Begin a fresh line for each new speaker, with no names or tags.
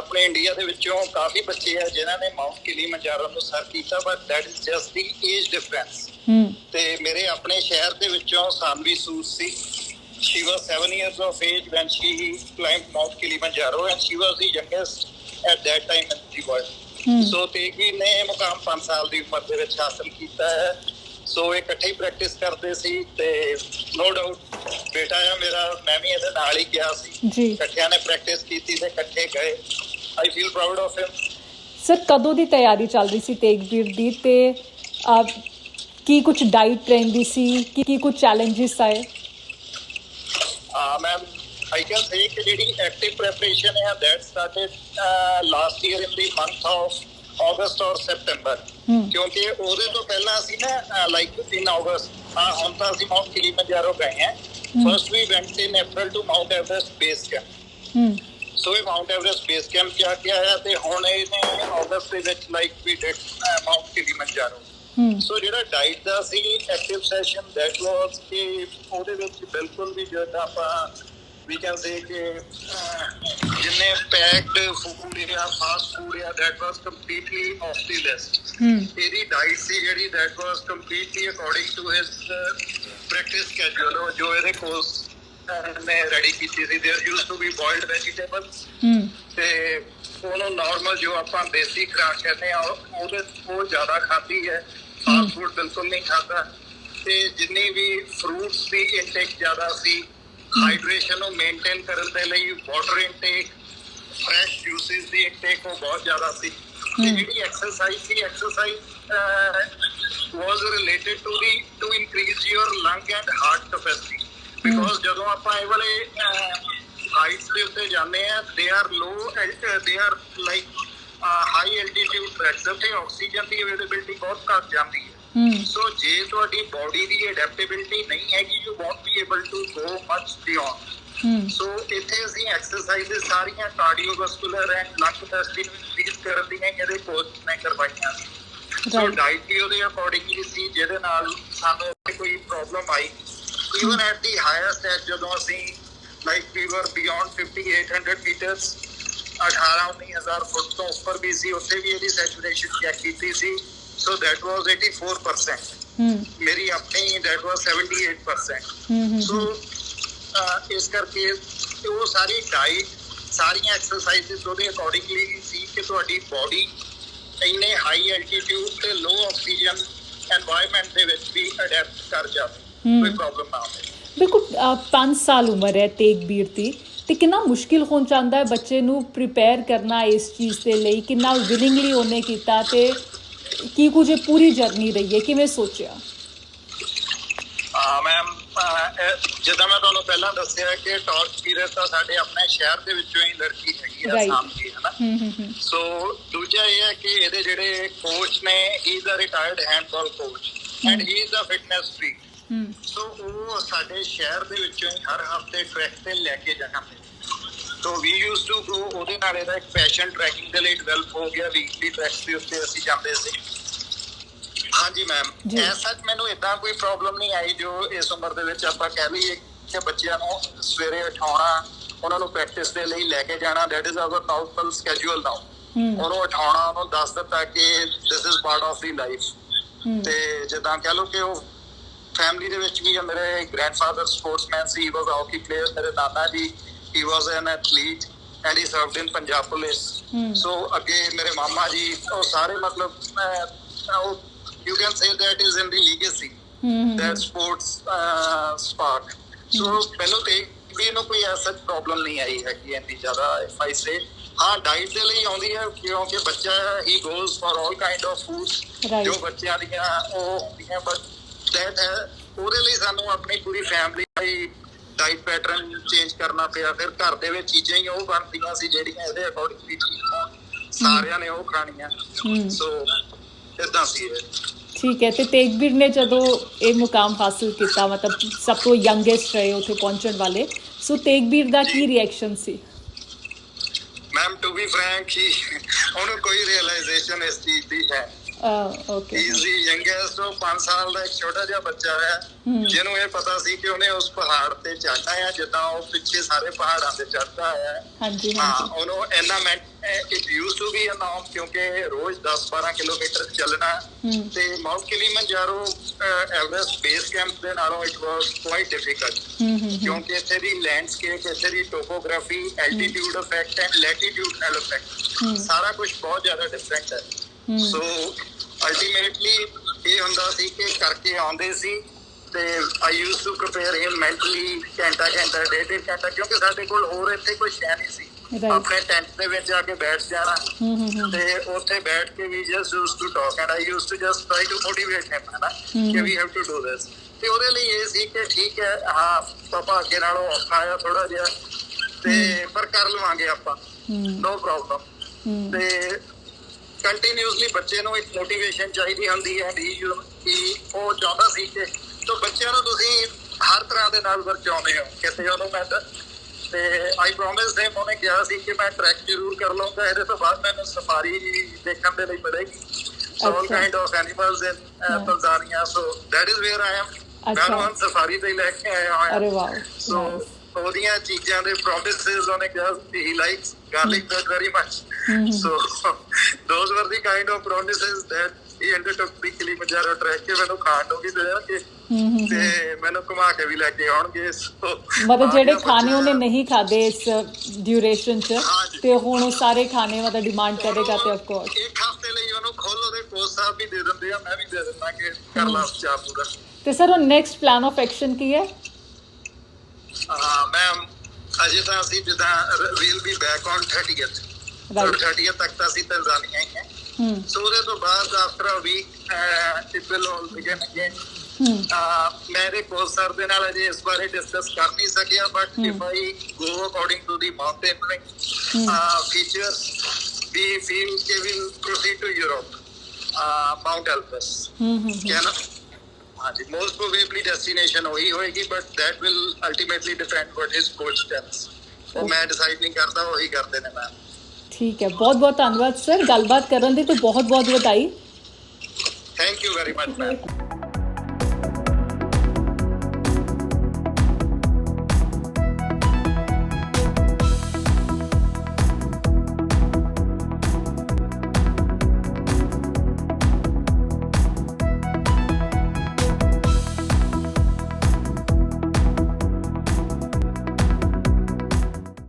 ਆਪਣੇ ਇੰਡੀਆ ਦੇ ਵਿੱਚੋਂ ਕਾਫੀ ਬੱਚੇ ਆ ਜਿਨ੍ਹਾਂ ਨੇ ਮਾਊਂਟ ਕਿਲੀਮੰਜਾਰੋ ਨੂੰ ਸਰ ਕੀਤਾ but that is just the age
difference
ਤੇ ਮੇਰੇ ਆਪਣੇ ਸ਼ਹਿਰ ਦੇ ਵਿੱਚੋਂ ਸਾਨਵੀ ਸੂਦ ਸੀ। She was 7 years of age when she climbed Mount Kilimanjaro and she was the youngest at that time in the world. ਸੋ ਤੇਗੀ ਨੇ ਮੁਕਾਮ 5 ਸਾਲ ਦੀ ਉਮਰ ਦੇ ਵਿੱਚ ਹਾਸਲ ਕੀਤਾ ਹੈ। ਸੋ ਇਹ ਇਕੱਠੇ ਹੀ ਪ੍ਰੈਕਟਿਸ ਕਰਦੇ ਸੀ ਤੇ ਨੋ ਡਾਊਟ ਬੇਟਾ ਆ ਮੇਰਾ ਮੈਂ ਵੀ ਇਹਦੇ ਨਾਲ ਹੀ ਗਿਆ ਸੀ।
ਜੀ।
ਇਕੱਠਿਆਂ ਨੇ ਪ੍ਰੈਕਟਿਸ ਕੀਤੀ ਤੇ ਇਕੱਠੇ ਗਏ। I feel proud of him
sir ਕਦੋਂ ਦੀ ਤਿਆਰੀ ਚੱਲ ਰਹੀ ਸੀ ਤੇਗਵੀਰ ਦੀ? ਤੇ ਆ ਕੀ ਕੁਝ ਡਾਈਟ ਰਹਿੰਦੀ ਸੀ? ਕੀ ਕੀ ਕੁਝ ਚੈਲੰਜਸ ਆਏ?
Uh, ma'am, I can say ਕਿ ਜਿਹੜੀ active preparation ਹੈ that started uh, last year in the month of August or September ਕਿਉਂਕਿ ਉਹਦੇ ਤੋਂ ਪਹਿਲਾਂ ਅਸੀਂ ਨਾ ਲਾਈਕ ਇਨ ਹਾਂ ਹੁਣ ਤਾਂ ਅਸੀਂ ਮਾਊਂਟ ਕਿਲੀਮੰਜਾਰੋ ਗਏ ਹਾਂ। First we went in April to mount Everest base camp
ਹੂੰ।
ਸੋ ਇਹ ਮਾਊਂਟ ਐਵਰੈਸਟ ਬੇਸ ਕੈਂਪ ਜਾ ਕੇ ਆਇਆ ਤੇ ਹੁਣ ਇਹਨੇ ਅਗਸਤ ਦੇ ਵਿੱਚ like we did Mount Kilimanjaro
ਹੂੰ।
ਸੋ ਜਿਹੜਾ ਡਾਈਟ ਦਾ ਸੀ ਐਕਟਿਵ ਸੈਸ਼ਨ ਦੈਟ ਵਾਸ ਕਿ ਉਹਦੇ ਵਿੱਚ ਬਿਲਕੁਲ ਵੀ ਜਿਹੜਾ ਆਪਾਂ ਵੀ ਕੈਨ ਸੇ ਕਿ ਜਿੰਨੇ ਪੈਕਡ ਫੂਡ ਜਾਂ ਫਾਸਟ ਫੂਡ ਜਾਂ that was completely off the list
ਹੂੰ।
ਇਹਦੀ ਡਾਈਟ ਸੀ ਜਿਹੜੀ that was completely according to his practice schedule ਜੋ ਇਹਦੇ ਕੋਰਸ ਨੇ ਰੈਡੀ ਕੀਤੀ ਸੀ there used to be boiled vegetables
ਹੂੰ
ਤੇ ਉਹਨੂੰ ਨਾਰਮਲ ਜੋ ਆਪਾਂ ਦੇਸੀ ਖੁਰਾਕ ਕਹਿੰਦੇ ਆ ਉਹ- ਉਹਦੇ ਉਹ ਜ਼ਿਆਦਾ ਖਾਧੀ ਹੈ ਫਾਸਟ ਫੂਡ ਬਿਲਕੁਲ ਨਹੀਂ ਖਾਦਾ ਤੇ ਜਿੰਨੀ ਵੀ ਫਰੂਟਸ ਦੀ ਇਨਟੇਕ ਜ਼ਿਆਦਾ ਸੀ ਹਾਈਡਰੇਸ਼ਨ ਨੂੰ ਮੇਨਟੇਨ ਕਰਨ ਦੇ ਲਈ ਵਾਟਰ ਇਨਟੇਕ ਫਰੈਸ਼ ਜੂਸਿਸ ਦੀ ਇਨਟੇਕ ਉਹ ਬਹੁਤ ਜ਼ਿਆਦਾ ਸੀ ਤੇ
ਹਮ।
ਜਿਹੜੀ ਐਕਸਰਸਾਈਜ਼ ਸੀ exercise was related to the to increase your lung and heart capacity because ਜਦੋਂ ਆਪਾਂ ਇਹ ਵਾਲੇ ਹਾਈਟਸ ਦੇ ਉੱਤੇ ਜਾਂਦੇ ਆ they are low they are like high altitude treks ਤੇ ਆਕਸੀਜਨ ਦੀ ਅਵੇਲੇਬਿਲਟੀ ਬਹੁਤ ਘੱਟ ਜਾਂਦੀ ਹੈ
ਹੂੰ
ਸੋ ਜੇ ਤੁਹਾਡੀ ਬਾਡੀ ਦੀ ਅਡੈਪਟੇਬਿਲਟੀ ਨਹੀਂ ਹੈਗੀ you won't be able to go much beyond
hmm
so ਇੱਥੇ ਅਸੀਂ ਐਕਸਰਸਾਈਜ਼ ਸਾਰੀਆਂ ਕਾਰਡੀਓਵੈਸਕੂਲਰ ਐਂਡ ਲੰਗ ਕੈਪੈਸਿਟੀ ਨੂੰ ਇੰਕਰੀਜ਼ ਕਰਨ ਦੀਆਂ ਇਹਦੇ ਕੋਚ ਨੇ ਕਰਵਾਈਆਂ ਸੀ। ਸੋ. ਡਾਈਟ ਵੀ ਉਹਦੇ ਅਕੋਰਡਿੰਗਲੀ ਸੀ ਜਿਹਦੇ ਨਾਲ ਸਾਨੂੰ ਕੋਈ problem I. Even at the highest at ਜਦੋਂ ਅਸੀਂ ਲਾਈਕ ਵੀ ਵਰ ਬਿਯੋਂਡ 5800 ਮੀਟਰਸ 18 19000 ਫੁੱਟ ਤੋਂ ਉੱਪਰ ਵੀ ਸੀ ਉੱਥੇ ਵੀ ਇਹਦੀ ਸੈਚੂਰੇਸ਼ਨ ਚੈੱਕ ਕੀਤੀ ਸੀ। ਸੋ ਦੈਟ ਵਾਸ 84%
ਹੂੰ।
ਮੇਰੀ ਆਪਣੀ ਦੈਟ ਵਾਸ 78%
ਹੂੰ ਹੂੰ
ਸੋ ਇਸ ਕਰਕੇ ਉਹ ਸਾਰੀ ਡਾਈਟ ਸਾਰੀਆਂ ਐਕਸਰਸਾਈਜ਼ਸ ਉਹਦੇ ਅਕੋਰਡਿੰਗਲੀ ਸੀ ਕਿ ਤੁਹਾਡੀ ਬਾਡੀ ਇੰਨੇ ਹਾਈ ਐਲਟੀਟਿਊਡ ਤੇ ਲੋ ਆਕਸੀਜਨ এনवायरमेंट ਦੇ ਵਿੱਚ ਵੀ ਅਡੈਪਟ ਕਰ ਜਾਵੇ ਕੋਈ ਪ੍ਰੋਬਲਮ ਨਾ ਆਵੇ।
ਬਿਲਕੁਲ 5 ਸਾਲ ਉਮਰ ਹੈ ਤੇਗ ਵੀਰ ਦੀ ਤੇ ਕਿੰਨਾ ਮੁਸ਼ਕਿਲ ਹੋਣ ਜਾਂਦਾ ਹੈ ਬੱਚੇ ਨੂੰ ਪ੍ਰਿਪੇਅਰ ਕਰਨਾ ਇਸ ਚੀਜ਼ ਦੇ ਲਈ ਕਿੰਨਾ ਵਿਲਿੰਗਲੀ ਉਹਨੇ ਕੀਤਾ ਤੇ ਕੀ ਕੁਝ ਪੂਰੀ ਜਰਨੀ ਰਹੀ ਹੈ ਕਿਵੇਂ ਸੋਚਿਆ?
ਆ ਮੈਮ ਜਿੱਦਾਂ ਮੈਂ ਤੁਹਾਨੂੰ ਪਹਿਲਾਂ ਦੱਸਿਆ ਕਿ ਟਾਰਚ ਪੀਰੀਅਡ ਤਾਂ ਸਾਡੇ ਆਪਣੇ ਸ਼ਹਿਰ ਦੇ ਵਿੱਚੋਂ ਹੀ ਲੜਕੀ ਹੈਗੀ ਆ. ਸਾਹਮਣੇ ਹੈ ਨਾ
ਹੂੰ ਹੂੰ ਹੂੰ।
ਸੋ ਦੂਜਾ ਇਹ ਹੈ ਕਿ ਇਹਦੇ ਜਿਹੜੇ ਕੋਚ ਨੇ he is a retired handball coach and he is a fitness
freak
so ਉਹ ਸਾਡੇ ਸ਼ਹਿਰ ਦੇ ਵਿੱਚੋਂ ਹੀ ਹਰ ਹਫ਼ਤੇ ਟਰੈਕ ਤੇ ਲੈ ਕੇ ਜਾਂਦੇ ਸੋ ਵੀ ਯੂਜ਼ ਟੂ ਗੋ ਉਹਦੇ ਨਾਲ ਇਹਦਾ ਇੱਕ ਪੈਸ਼ਨ ਟਰੈਕਿੰਗ ਦੇ ਲਈ ਡਿਵੈਲਪ ਹੋ ਗਿਆ ਵੀਕਲੀ ਟਰੈਕਸ ਦੇ ਉੱਤੇ ਅਸੀਂ ਜਾਂਦੇ ਸੀ। ਹਾਂਜੀ ਮੈਮ
ਜੀ।
ਐਸਾ ਮੈਨੂੰ ਇਦਾਂ ਕੋਈ ਪ੍ਰੋਬਲਮ ਨਹੀਂ ਆਈ ਜੋ ਇਸ ਉਮਰ ਦੇ ਵਿੱਚ ਆਪਾਂ ਕਹਿ ਲਈਏ ਕਿ ਬੱਚਿਆਂ ਨੂੰ ਸਵੇਰੇ ਉਠਾਉਣਾ ਉਹਨਾਂ ਨੂੰ ਪ੍ਰੈਕਟਿਸ ਦੇ ਲਈ ਲੈ ਕੇ ਜਾਣਾ that is our normal schedule now
ਹੂੰ।
ਉਹਨੂੰ ਉਠਾਉਣਾ ਉਹਨੂੰ ਦੱਸ ਦਿੱਤਾ ਕਿ this is part of the life
ਹੂੰ।
ਤੇ ਜਿੱਦਾਂ ਕਹ ਲਓ ਕਿ ਉਹ ਫੈਮਿਲੀ ਦੇ ਵਿੱਚ ਵੀ ਆ, ਮੇਰੇ ਗ੍ਰੈਂਡਫਾਦਰ ਸਪੋਰਟਸਮੈਨ ਸੀ ਹੀ ਵਾਸ ਹਾਕੀ ਪਲੇਅਰ ਮੇਰੇ ਦਾਦਾ ਜੀ he was an athlete and he served in Punjab police
ਹੂੰ।
ਸੋ ਅੱਗੇ ਮੇਰੇ ਮਾਮਾ ਜੀ ਉਹ ਸਾਰੇ ਮਤਲਬ ਅਹ, ਉਹ you can say that is in the legacy
ਹੂੰ
ਦੈਟ ਸਪੋਰਟਸ ਸਪਾਰਕ ਸੋ ਮੈਨੂੰ ਤੇ ਵੀ ਇਹਨੂੰ ਕੋਈ ਐਸਾ ਪ੍ਰੋਬਲਮ ਨਹੀਂ ਆਈ ਹੈ ਕਿ ਇੰਨੀ ਜ਼ਿਆਦਾ ਇਫ ਆਈ ਸੇ ਹਾਂ ਡਾਈਟ ਦੇ ਲਈ ਆਉਂਦੀ ਹੈ ਕਿਉਂਕਿ ਬੱਚਾ he goes for all kind of
Right.
ਜੋ ਬੱਚਿਆਂ ਦੀਆਂ ਉਹ ਹੁੰਦੀਆਂ ਬਟ ਦੈਟ ਹੈ ਉਹਦੇ ਲਈ ਸਾਨੂੰ ਆਪਣੀ ਪੂਰੀ ਫੈਮਿਲੀ ਲਈ ਡਾਈਟ ਪੈਟਰਨ ਚੇਂਜ ਕਰਨਾ ਪਿਆ ਫਿਰ ਘਰ ਦੇ ਵਿੱਚ ਚੀਜ਼ਾਂ ਹੀ ਉਹ ਬਣਦੀਆਂ ਸੀ ਜਿਹੜੀਆਂ ਇਹਦੇ ਅਕੋਰਡਿੰਗਲੀ ਸਾਰਿਆਂ ਨੇ ਉਹ ਖਾਣੀਆਂ ਸੋ ਇਦਾਂ ਸੀ ਇਹ।
ਠੀਕ ਹੈ ਤੇ ਤੇਗਬੀਰ ਨੇ ਜਦੋਂ ਇਹ ਮੁਕਾਮ ਹਾਸਲ ਕੀਤਾ ਮਤਲਬ ਸਭ ਤੋਂ ਯੰਗੈਸਟ ਰਹੇ ਉੱਥੇ ਪਹੁੰਚਣ ਵਾਲੇ ਸੋ ਤੇਗਬੀਰ ਦਾ ਕੀ reaction C?
Ma'am to be frank he ਉਹਨੂੰ ਕੋਈ ਰਿਅਲਾਈਜੇਸ਼ਨ ਇਸ ਚੀਜ਼ ਦੀ ਹੈ
ਓਕੇ
ਇਸ ਦੀ ਯੰਗੈਸਟ ਉਹ 5 ਸਾਲ ਦਾ ਇੱਕ ਛੋਟਾ ਜਿਹਾ ਬੱਚਾ ਹੈ। ਜਿਹਨੂੰ ਇਹ ਪਤਾ ਸੀ ਕਿ ਉਹਨੇ ਉਸ ਪਹਾੜ ਤੇ ਚੜ੍ਹਨਾ ਹੈ ਜਿੱਦਾਂ ਉਹ ਪਿੱਛੇ ਸਾਰੇ ਪਹਾੜਾਂ ਤੇ ਚੜ੍ਹਦਾ ਹੈ
ਹਾਂਜੀ
ਹਾਂ
ਹਾਂਜੀ
ਉਹਨੂੰ ਇੰਨਾ ਮੈਂ it used to be a ਨਾਮ ਕਿਉਂਕਿ ਰੋਜ਼ 10-12 ਕਿਲੋਮੀਟਰ ਚੱਲਣਾ। ਤੇ Mount Kilimanjaro Everest base camp ਦੇ ਨਾਲੋਂ ਇਟ ਵਾਸ ਕੁਆਇਟ ਡਿਫਿਕਲਟ ਕਿਉਂਕਿ ਇੱਥੇ ਦੀ ਲੈਂਡਸਕੇਪ ਇੱਥੇ ਦੀ topography altitude effect and latitudinal
effect.
ਸਾਰਾ ਕੁਝ ਬਹੁਤ ਜ਼ਿਆਦਾ ਡਿਫਰੈਂਟ ਹੈ। ਸੋ ਅਲਟੀਮੇਟਲੀ ਇਹ ਹੁੰਦਾ ਸੀ ਕਿ ਕਰਕੇ ਆਉਂਦੇ ਸੀ ਤੇ I use to prepare him mentally ਘੰਟਾ ਘੰਟਾ ਡੇਢ ਡੇਢ ਘੰਟਾ ਕਿਉਂਕਿ ਸਾਡੇ ਕੋਲ ਹੋਰ ਇੱਥੇ ਕੋਈ ਸ਼ੈ ਨਹੀਂ ਸੀ. ਆਪਣੇ ਟੈਂਟ ਦੇ ਵਿੱਚ ਜਾ ਕੇ ਬੈਠ ਜਾਣਾ। ਤੇ ਉੱਥੇ ਬੈਠ ਕੇ ਵੀ just use to talk and I use to just try to motivate him ਹੈ ਨਾ
ਹਮ।
ਕਿ we have to do this ਤੇ ਉਹਦੇ ਲਈ ਇਹ ਸੀ ਕਿ ਠੀਕ ਹੈ ਹਾਂ ਪਾਪਾ ਅੱਗੇ ਨਾਲੋਂ ਔਖਾ ਆ ਥੋੜਾ ਜਿਹਾ। ਤੇ ਪਰ ਕਰ ਲਵਾਂਗੇ ਆਪਾਂ। ਨੋ ਪ੍ਰੋਬਲਮ ਤੇ ਕੰਟੀਨਿਊਸਲੀ ਬੱਚੇ ਨੂੰ ਇੱਕ ਮੋਟੀਵੇਸ਼ਨ ਚਾਹੀਦੀ ਹੁੰਦੀ ਹੈ ਵੀ ਉਹ ਚਾਹੁੰਦਾ ਸੀ ਕਿ ਤੋਂ ਬੱਚਿਆਂ ਨੂੰ ਤੁਸੀਂ ਹਰ ਤਰ੍ਹਾਂ ਦੇ ਨਾਲ ਵਰਚਾਉਂਦੇ ਹੋ। ਕਿਸੇ ਉਹਨੂੰ ਮੈਂ ਤਾਂ- ਆਈ ਪ੍ਰੋਮਿਸ ਦੇ ਉਹਨੇ ਕਿਹਾ ਸੀ ਕਿ ਮੈਂ ਟਰੈਕ ਜ਼ਰੂਰ ਕਰ ਲਵਾਂਗਾ ਇਹਦੇ ਤੋਂ ਬਾਅਦ ਮੈਨੂੰ ਸਫਾਰੀ ਦੇਖਣ ਦੇ ਲਈ ਮਿਲੇਗੀ। ਸੋ
ਅੱਛਾ।
Kind of animals in Tanzania so that is where I am ਮੈਂ। ਉਹਨੂੰ ਸਫਾਰੀ ਤੇ ਹੀ ਲੈ ਕੇ ਆਇਆ ਹੋਇਆ।
ਅਰੇ ਵਾਓ।
ਸੋ ਉਹਦੀਆਂ ਚੀਜ਼ਾਂ ਦੇ ਪ੍ਰੋਮਿਸਸ ਉਹਨੇ ਕਿਹਾ he likes garlic bread very much
Mhm.
So those were the kind of promises that he undertook the Kilimanjaro trek ਕੇ ਮੈਨੂੰ ਖਾਣ ਨੂੰ ਵੀ ਦੇਣਗੇ ਤੇ ਮੈਨੂੰ ਘੁਮਾ ਕੇ ਵੀ ਲੈ ਕੇ ਆਉਣਗੇ ਸੋ
ਮਤਲਬ ਜਿਹੜੇ ਖਾਣੇ ਉਹਨੇ ਨਹੀਂ ਖਾਦੇ ਇਸ ਡਿਊਰੇਸ਼ਨ ਚ। ਤੇ ਹੁਣ ਉਹ ਸਾਰੇ ਖਾਣੇ ਮਤਲਬ ਡਿਮਾਂਡ ਕਰੇਗਾ ਤੇ ਆਫ ਕੋਰਸ
ਇੱਕ ਹਫ਼ਤੇ ਲਈ ਉਹਨੂੰ ਖੋਲੋ ਦੇ ਕੋਚ ਸਾਹਿਬ ਵੀ ਦੇ ਦਿੰਦੇ ਆ ਮੈਂ ਵੀ ਦੇ ਦਿੰਦਾ ਕਿ ਕਰ ਲਾ ਚਾਹ ਪੂਰਾ।
ਤੇ ਸਰ ਉਹ ਨੈਕਸਟ ਪਲਾਨ ਆਫ ਐਕਸ਼ਨ ਕੀ ਹੈ?
ਹਾਂ ਮੈਮ ਅਜੇ ਤਾਂ ਅਸੀਂ ਜਿੱਦਾਂ we'll be back on 30th
right
30th ਤੱਕ ਤਾਂ ਅਸੀਂ ਤੰਜ਼ਾਨੀਆ ਹੀ ਹਾਂ। So ਉਹਦੇ ਤੋਂ ਬਾਅਦ after a week it will all begin again
hmm
ਮੈਂ ਇਹਦੇ ਕੋਚ ਸਰ ਦੇ ਨਾਲ ਅਜੇ ਇਸ ਬਾਰੇ ਡਿਸਕਸ ਕਰ ਨਹੀਂ ਸਕਿਆ
but.
If I go according to the mountaineering features we feel ਕਿ will proceed to Europe
mount hmm
ਕਿਆ ਨਾ? ਹਾਂਜੀ ਮੋਸਟ ਪ੍ਰੋਬੇਬਲੀ ਡੈਸਟੀਨੇਸ਼ਨ ਉਹੀ ਹੋਏਗੀ but that will ultimately depend what his coach tells ਉਹ ਮੈਂ ਡਿਸਾਈਡ ਨਹੀਂ ਕਰਦਾ ਉਹੀ ਕਰਦੇ ਨੇ ਮੈਂ
ਠੀਕ ਹੈ। ਬਹੁਤ ਬਹੁਤ ਧੰਨਵਾਦ, ਸਰ। ਗੱਲਬਾਤ ਕਰਨ ਦੀ ਤੇ ਬਹੁਤ ਬਹੁਤ ਵਧਾਈ।
Thank you very much ma'am